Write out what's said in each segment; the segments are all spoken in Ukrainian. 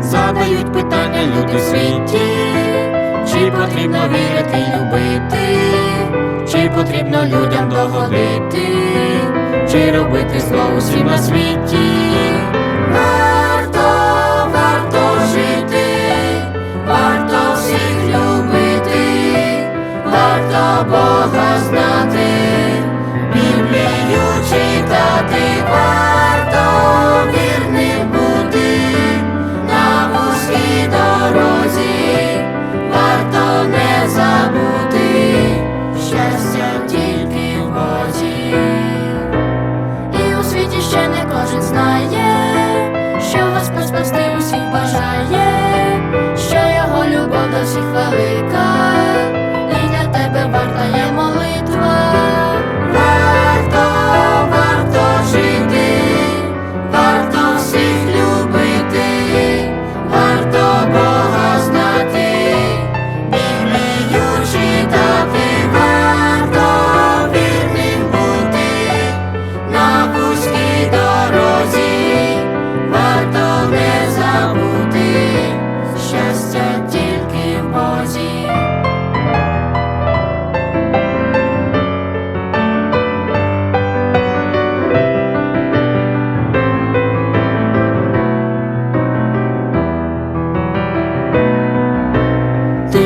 Задають питання люди в світі, чи потрібно вірити й любити, чи потрібно людям догодити, чи робити зло усім на світі.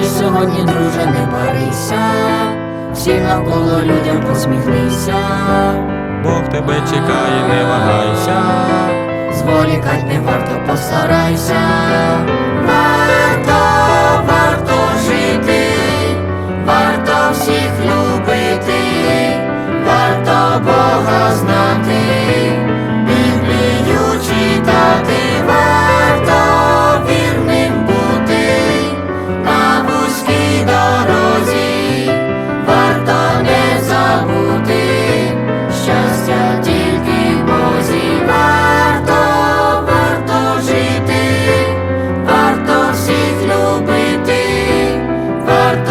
сьогодні, друже, не барися, всі навколо людям посміхнися, Бог тебе чекає, не вагайся, зволікать не варто постарайся, варто, варто жити, варто всіх любити, варто Бога знати.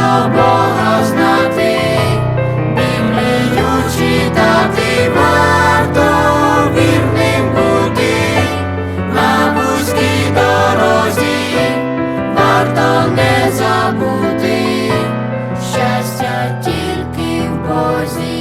Бога знати, Біблію читати варто вірним бути, на вузькій дорозі, варто не забути, щастя тільки в Бозі.